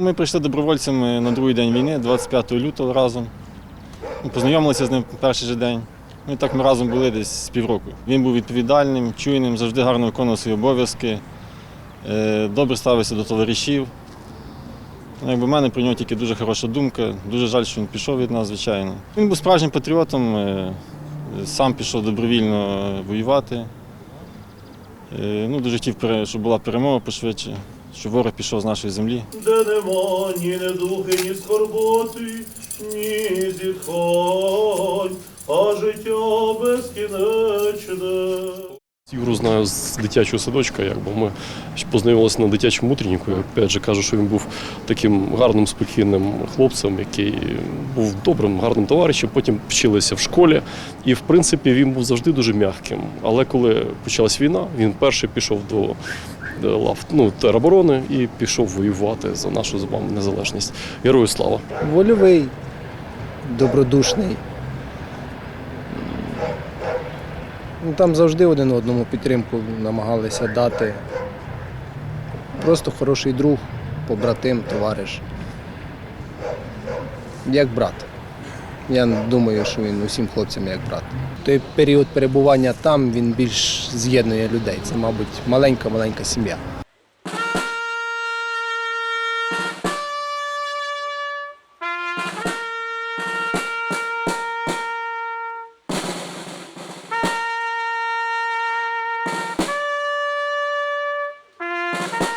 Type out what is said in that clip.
Ми прийшли добровольцями на другий день війни, 25 лютого разом. Ну, Познайомилися з ним перший же день. Ну так ми разом були десь з півроку. Він був відповідальним, чуйним, завжди гарно виконував свої обов'язки, е, добре ставився до товаришів. Ну, Якби в мене про нього тільки дуже хороша думка. Дуже жаль, що він пішов від нас, звичайно. Він був справжнім патріотом, е, сам пішов добровільно е, воювати. Ну, дуже хотів, щоб була перемога пошвидше, щоб ворог пішов з нашої землі. де нема ні недухи, ні скорботи, ні зітхань, а життя безкінечне. Юру знаю з дитячого садочка, якби ми познайомилися на дитячому утренніку. Я опять же кажу, що він був таким гарним, спокійним хлопцем, який був добрим, гарним товаришем. Потім вчилися в школі, і в принципі він був завжди дуже м'яким. Але коли почалась війна, він перший пішов до лав ну, тероборони і пішов воювати за нашу з вами незалежність. Герою слава! вольовий, добродушний. Ну, там завжди один одному підтримку намагалися дати. Просто хороший друг, побратим, товариш. Як брат. Я думаю, що він усім хлопцям як брат. Той період перебування там він більш з'єднує людей. Це, мабуть, маленька-маленька сім'я. you